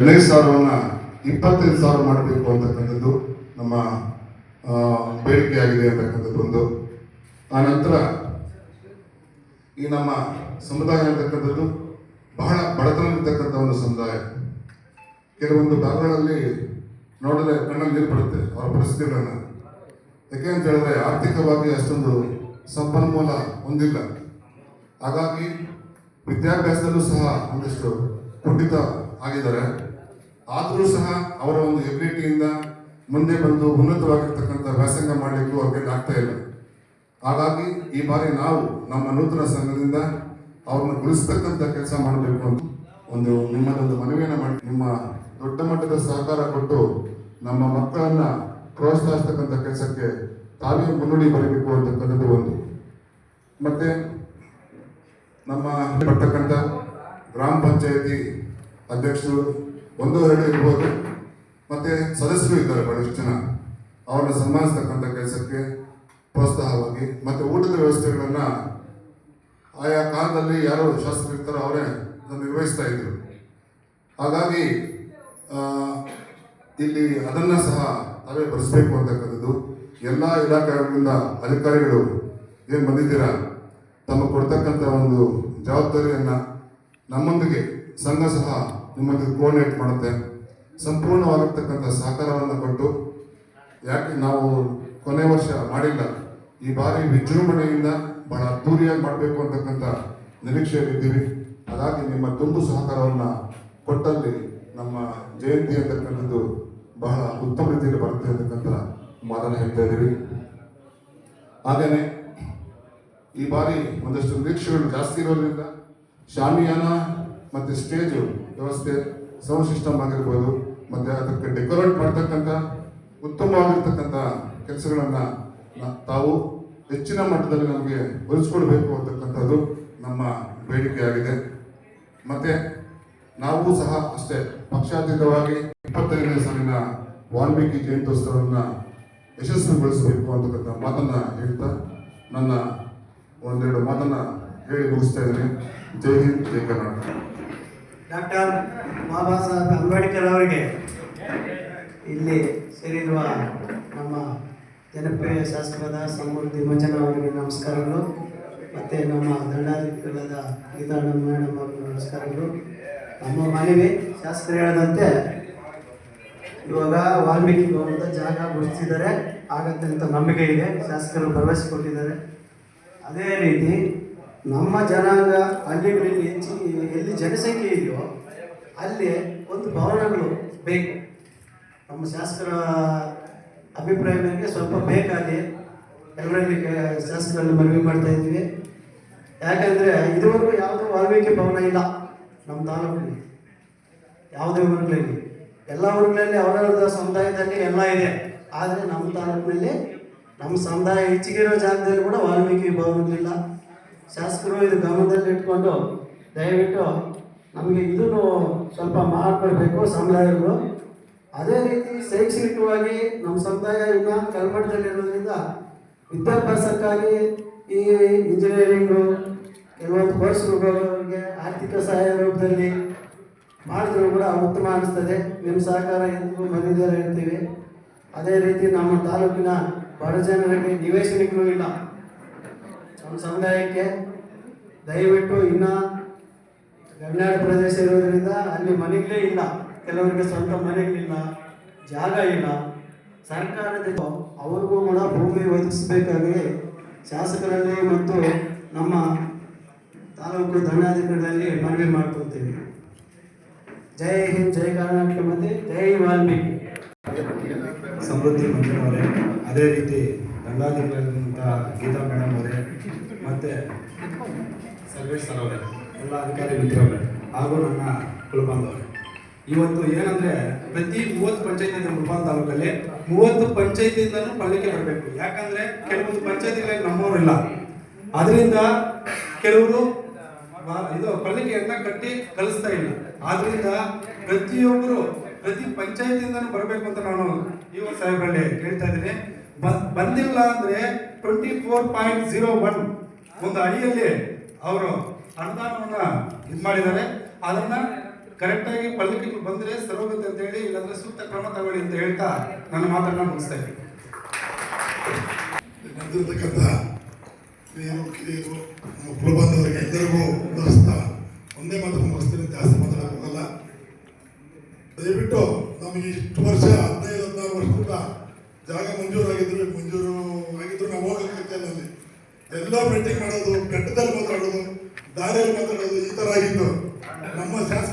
ಹದಿನೈದು ಸಾವಿರವನ್ನು ಇಪ್ಪತ್ತೈದು ಸಾವಿರ ಮಾಡಬೇಕು ಅಂತಕ್ಕಂಥದ್ದು ನಮ್ಮ ಬೇಡಿಕೆ ಆಗಿದೆ ಅಂತಕ್ಕಂಥದ್ದು ಒಂದು ಆ ನಂತರ ಈ ನಮ್ಮ ಸಮುದಾಯ ಅಂತಕ್ಕಂಥದ್ದು ಬಹಳ ಬಡತನವಿರ್ತಕ್ಕಂಥ ಒಂದು ಸಮುದಾಯ. ಕೆಲವೊಂದು ಭಾಗಗಳಲ್ಲಿ ನೋಡಿದ್ರೆ ಕಣ್ಣಲ್ಲಿ ಬರುತ್ತೆ ಅವರ ಪರಿಸ್ಥಿತಿಗಳನ್ನು. ಯಾಕೆ ಅಂತ ಹೇಳಿದ್ರೆ ಆರ್ಥಿಕವಾಗಿ ಅಷ್ಟೊಂದು ಸಂಪನ್ಮೂಲ ಹೊಂದಿಲ್ಲ. ಹಾಗಾಗಿ ವಿದ್ಯಾಭ್ಯಾಸದಲ್ಲೂ ಸಹ ಒಂದಿಷ್ಟು ಕುಂಠಿತ ಆಗಿದ್ದಾರೆ. ಆದರೂ ಸಹ ಅವರ ಒಂದು ಎಬಿಲಿಟಿಯಿಂದ ಮುಂದೆ ಬಂದು ಉನ್ನತವಾಗಿರ್ತಕ್ಕಂಥ ವ್ಯಾಸಂಗ ಮಾಡಲಿಕ್ಕೂ ಅವ್ರಿಗೆ ಆಗ್ತಾ ಇಲ್ಲ. ಹಾಗಾಗಿ ಈ ಬಾರಿ ನಾವು ನಮ್ಮ ನೂತನ ಸಂಘದಿಂದ ಅವ್ರನ್ನ ಉಳಿಸ್ತಕ್ಕಂಥ ಕೆಲಸ ಮಾಡಬೇಕು ಅಂತ ಒಂದು ನಿಮ್ಮದೊಂದು ಮನವಿಯನ್ನು ಮಾಡಿ ನಿಮ್ಮ ದೊಡ್ಡ ಮಟ್ಟದ ಸಹಕಾರ ಕೊಟ್ಟು ನಮ್ಮ ಮಕ್ಕಳನ್ನ ಪ್ರೋತ್ಸಾಹಿಸ್ತಕ್ಕಂಥ ಕೆಲಸಕ್ಕೆ ತಾವೇ ಮುನ್ನುಡಿ ಬರಬೇಕು ಅಂತಕ್ಕಂಥದ್ದು ಒಂದು. ಮತ್ತೆ ನಮ್ಮ ಬರ್ತಕ್ಕಂಥ ಗ್ರಾಮ ಪಂಚಾಯತಿ ಅಧ್ಯಕ್ಷರು ಒಂದು ಎರಡು ಇರ್ಬೋದು ಮತ್ತೆ ಸದಸ್ಯರು ಇದ್ದಾರೆ ಬಹಳಷ್ಟು ಜನ. ಅವ್ರನ್ನ ಸನ್ಮಾನಿಸ್ತಕ್ಕಂಥ ಕೆಲಸಕ್ಕೆ ಪ್ರೋತ್ಸಾಹವಾಗಿ ಮತ್ತೆ ಊಟದ ವ್ಯವಸ್ಥೆಗಳನ್ನು ಆಯಾ ಕಾಲದಲ್ಲಿ ಯಾರು ಶಾಸಕರು ಇರ್ತಾರೋ ಅವರೇ ಅದನ್ನು ನಿರ್ವಹಿಸ್ತಾ ಇದ್ದರು ಹಾಗಾಗಿ ಇಲ್ಲಿ ಅದನ್ನ ಸಹ ತಾವೇ ಬರೆಸಬೇಕು ಅಂತಕ್ಕಂಥದ್ದು. ಎಲ್ಲ ಇಲಾಖೆಗಳಿಂದ ಅಧಿಕಾರಿಗಳು ಏನು ಬಂದಿದ್ದೀರಾ? ತಮಗೆ ಕೊಡ್ತಕ್ಕಂಥ ಒಂದು ಜವಾಬ್ದಾರಿಯನ್ನ ನಮ್ಮೊಂದಿಗೆ ಸಂಘ ಸಹ ನಿಮ್ಮೊಂದಿಗೆ ಕೋಆರ್ಡಿನೇಟ್ ಮಾಡುತ್ತೆ. ಸಂಪೂರ್ಣವಾಗಿರ್ತಕ್ಕಂಥ ಸಹಕಾರವನ್ನು ಕೊಟ್ಟು, ಯಾಕೆ ನಾವು ಕೊನೆ ವರ್ಷ ಮಾಡಿಲ್ಲ, ಈ ಬಾರಿ ವಿಜೃಂಭಣೆಯಿಂದ ಬಹಳ ಅದ್ದೂರಿಯಾಗಿ ಮಾಡಬೇಕು ಅಂತಕ್ಕಂಥ ನಿರೀಕ್ಷೆಯಲ್ಲಿದ್ದೀವಿ ಹಾಗಾಗಿ ನಿಮ್ಮ ತುಂಬು ಸಹಕಾರವನ್ನು ಕೊಟ್ಟಲ್ಲಿ ನಮ್ಮ ಜಯಂತಿ ಅಂತಕ್ಕಂಥದ್ದು ಬಹಳ ಉತ್ತಮ ರೀತಿಯಲ್ಲಿ ಬರುತ್ತೆ ಅಂತಕ್ಕಂಥ ಮಾತನ್ನು ಹೇಳ್ತಾ ಇದ್ದೀವಿ. ಹಾಗೆಯೇ ಈ ಬಾರಿ ಒಂದಷ್ಟು ನಿರೀಕ್ಷೆಗಳು ಜಾಸ್ತಿ ಇರೋದ್ರಿಂದ, ಶಾಮಿಯಾನ ಮತ್ತೆ ಸ್ಟೇಜ್ ವ್ಯವಸ್ಥೆ ಸೌಂಡ್ ಸಿಸ್ಟಮ್ ಆಗಿರ್ಬೋದು, ಮತ್ತೆ ಅದಕ್ಕೆ ಡೆಕೋರೇಟ್ ಮಾಡ್ತಕ್ಕಂಥ ಉತ್ತಮವಾಗಿರ್ತಕ್ಕಂಥ ಕೆಲಸಗಳನ್ನು ತಾವು ಹೆಚ್ಚಿನ ಮಟ್ಟದಲ್ಲಿ ನಮಗೆ ಒಲಿಸ್ಕೊಡ್ಬೇಕು ಅಂತಕ್ಕಂಥದ್ದು ನಮ್ಮ ಬೇಡಿಕೆಯಾಗಿದೆ ಮತ್ತೆ ನಾವು ಸಹ ಅಷ್ಟೇ ಪಕ್ಷಾತೀತವಾಗಿ ಇಪ್ಪತ್ತೈದನೇ ಸಾಲಿನ ವಾಲ್ಮೀಕಿ ಜಯಂತ್ಯೋತ್ಸವವನ್ನು ಯಶಸ್ವಿಗೊಳಿಸಬೇಕು ಅಂತಕ್ಕಂಥ ಮಾತನ್ನು ಹೇಳ್ತಾ ನನ್ನ ಒಂದೆರಡು ಮಾತನ್ನು ಹೇಳಿ ಮುಗಿಸ್ತಾ ಇದ್ದೀನಿ. ಜೈ ಹಿಂದ್, ಜೈ ಕರ್ನಾಟಕ. ಡಾಕ್ಟರ್ ಬಾಬಾ ಸಾಹೇಬ್ ಅಂಬೇಡ್ಕರ್ ಅವರಿಗೆ ಇಲ್ಲಿ ಸೇರಿರುವ ನಮ್ಮ ಜನಪ್ರಿಯ ಶಾಸಕರಾದ ಸಮೃದ್ಧಿ ಮಜನ ಅವರಿಗೆ ನಮಸ್ಕಾರಗಳು. ಮತ್ತು ನಮ್ಮ ದಂಡಾಧಿಕಾರಿಗಳಾದ ಗೀತಾಣ್ಣ ಮೇಡಮ್ ಅವರಿಗೆ ನಮಸ್ಕಾರಗಳು. ನಮ್ಮ ಮನವಿ ಶಾಸಕರು ಹೇಳದಂತೆ ಇವಾಗ ವಾಲ್ಮೀಕಿ ಭವನದ ಜಾಗ ಗುರುತಿಸಿದ್ದಾರೆ ಆಗತ್ತೆ ಅಂತ ನಂಬಿಕೆ ಇದೆ. ಶಾಸಕರು ಭರವಸೆ ಕೊಟ್ಟಿದ್ದಾರೆ. ಅದೇ ರೀತಿ ನಮ್ಮ ಜನಾಂಗ ಹಳ್ಳಿಗಳಲ್ಲಿ ಹೆಚ್ಚು ಎಲ್ಲಿ ಜನಸಂಖ್ಯೆ ಇದೆಯೋ ಅಲ್ಲಿ ಒಂದು ಭವನಗಳು ಬೇಕು. ನಮ್ಮ ಶಾಸಕರ ಅಭಿಪ್ರಾಯ ನನಗೆ ಸ್ವಲ್ಪ ಬೇಕಾಗಿ ಎಲ್ಲರಲ್ಲಿ ಶಾಸಕರಲ್ಲಿ ಮನವಿ ಮಾಡ್ತಾ ಇದ್ದೀವಿ. ಯಾಕಂದರೆ ಇದುವರೆಗೂ ಯಾವುದೂ ವಾಲ್ಮೀಕಿ ಭವನ ಇಲ್ಲ ನಮ್ಮ ತಾಲೂಕಿನಲ್ಲಿ. ಯಾವುದೇ ಊರುಗಳಲ್ಲಿ. ಎಲ್ಲ ಊರುಗಳಲ್ಲಿ ಅವರವರ ಸಮುದಾಯದಲ್ಲಿ ಎಲ್ಲ ಇದೆ. ಆದರೆ ನಮ್ಮ ತಾಲೂಕಿನಲ್ಲಿ ನಮ್ಮ ಸಮುದಾಯ ಹೆಚ್ಚಿಗಿರೋ ಜಾಗದಲ್ಲಿ ಕೂಡ ವಾಲ್ಮೀಕಿ ಭವನಗಳಿಲ್ಲ. ಶಾಸಕರು ಇದು ಗಮನದಲ್ಲಿ ಇಟ್ಕೊಂಡು ದಯವಿಟ್ಟು ನಮಗೆ ಇದನ್ನು ಸ್ವಲ್ಪ ಮಾಡಿಕೊಡ್ಬೇಕು ಸಮುದಾಯಗಳು ಅದೇ ರೀತಿ ಶೈಕ್ಷಣಿಕವಾಗಿ ನಮ್ಮ ಸಮುದಾಯ ಇನ್ನು ಕಲ್ಮಠದಲ್ಲಿರೋದ್ರಿಂದ ವಿದ್ಯಾಭ್ಯಾಸಕ್ಕಾಗಿ ಈ ಇಂಜಿನಿಯರಿಂಗು ಕೆಲವೊಂದು ಅವರಿಗೆ ಆರ್ಥಿಕ ಸಹಾಯ ರೂಪದಲ್ಲಿ ಮಾಡಿದ್ರು ಕೂಡ ಉತ್ತಮ ಅನಿಸ್ತದೆ. ನಿಮ್ಮ ಸಹಕಾರ ಎಂದು ಬಂದಿದ್ದಾರೆ ಹೇಳ್ತೀವಿ. ಅದೇ ರೀತಿ ನಮ್ಮ ತಾಲೂಕಿನ ಬಡ ಜನರಿಗೆ ನಿವೇಶನಗಳು ಇಲ್ಲ. ನಮ್ಮ ಸಮುದಾಯಕ್ಕೆ ದಯವಿಟ್ಟು ಇನ್ನು ಗಡಿನಾಡು ಪ್ರದೇಶ ಇರೋದ್ರಿಂದ ಅಲ್ಲಿ ಮನೆಗಳೇ ಇಲ್ಲ. ಕೆಲವರಿಗೆ ಸ್ವಂತ ಮನೆಗಳಿಲ್ಲ, ಜಾಗ ಇಲ್ಲ. ಸರ್ಕಾರದಿಂದ ಅವ್ರಿಗೂ ಕೂಡ ಭೂಮಿ ಒದಗಿಸಬೇಕಾಗಿ ಶಾಸಕರಲ್ಲಿ ಮತ್ತು ನಮ್ಮ ತಾಲೂಕು ದಂಡಾಧಿಕಾರಿಗಳಲ್ಲಿ ಮನವಿ ಮಾಡ್ಕೊಳ್ತೀವಿ. ಜೈ ಹಿಂದ್, ಜೈ ಕರ್ನಾಟಕ ಮತ್ತೆ ಜೈ ವಾಲ್ಮೀಕಿ. ಸಮೃದ್ಧಿ ಮಂಜುನವರೇ ಅದೇ ರೀತಿ ದಂಡಾಧಿಕಾರಿಗಳಂತಹ ಗೀತಾ ಮೇಡಮ್ ಅವರೇ ಮತ್ತು ಸರ್ವೇಶ್ ಸರ್ ಅವರೇ ಎಲ್ಲ ಅಧಿಕಾರಿ ಮಿತ್ರರೇ ಹಾಗೂ ನನ್ನ ಕುಲಬಾಂಧವರೇ. ಇವತ್ತು ಏನಂದ್ರೆ ಪ್ರತಿ ಮೂವತ್ತು ಪಂಚಾಯತಿ ನಮ್ಮ ಮುಲ್ಬಾನ್ ತಾಲೂಕಲ್ಲಿ ಮೂವತ್ತು ಪಂಚಾಯತಿಯಿಂದನೂ ಪಳ್ಳಿಗೆ ಬರಬೇಕು. ಯಾಕಂದ್ರೆ ಕೆಲವೊಂದು ಪಂಚಾಯತಿಗಳಲ್ಲಿ ನಮ್ಮವರಿಲ್ಲ ಅದರಿಂದ ಕೆಲವರು ಇದು ಪಲ್ಲಿಕೆಯನ್ನ ಕಟ್ಟಿ ಕಲಿಸ್ತಾ ಇಲ್ಲ. ಆದ್ರಿಂದ ಪ್ರತಿಯೊಬ್ಬರು ಪ್ರತಿ ಪಂಚಾಯತಿಯಿಂದನೂ ಬರಬೇಕು ಅಂತ ನಾನು ಇವತ್ತು ಸಾಹೇಬರಲ್ಲಿ ಕೇಳ್ತಾ ಇದ್ದೀನಿ. ಬಂದಿಲ್ಲ ಅಂದ್ರೆ twenty four point zero one ಒಂದು ಅಡಿಯಲ್ಲಿ ಅವರು ಅನುದಾನವನ್ನ ಇದು ಮಾಡಿದ್ದಾರೆ. ಅದನ್ನ ಕರೆಕ್ಟಾಗಿ ಪಳ್ಳಿಕ್ಕೆ ಬಂದರೆ ಸರೋಗುತ್ತೆ ಅಂತ ಹೇಳಿ, ಇಲ್ಲಾಂದ್ರೆ ಸೂಕ್ತ ಕ್ರಮ ತಗೊಳ್ಳಿ ಅಂತ ಹೇಳ್ತಾ ನನ್ನ ಮಾತನ್ನ ಮುಗಿಸ್ತಾ ಇದ್ದೀನಿ. ನಡೆದಿರ್ತಕ್ಕಂಥ ಎಲ್ಲರಿಗೂ ಉದಾಹರಿಸ್ತಾ ಒಂದೇ ಮಾತು ಮುಗಿಸ್ತೀನಿ, ಜಾಸ್ತಿ ಮಾತಾಡಕ್ಕೆ ದಯವಿಟ್ಟು ನಮಗೆ ಇಷ್ಟು ವರ್ಷ ಹದಿನೈದು, ಹದಿನಾರು ವರ್ಷದಿಂದ ಜಾಗ ಮಂಜೂರಾಗಿದ್ರು ಮಂಜೂರು ಆಗಿದ್ರು ನಾವು ಹೋಗಕ್ಕೆ ಅಲ್ಲಿ ಎಲ್ಲ ಮೀಟಿಂಗ್ ಮಾಡೋದು ಬೆಟ್ಟದಲ್ಲಿ ಮಾತಾಡೋದು ದಾರಿಯಲ್ಲಿ ಮಾತಾಡೋದು ಈ ತರ ಆಗಿತ್ತು. ನಮ್ಮ ಶಾಸಕರಾದಂಥ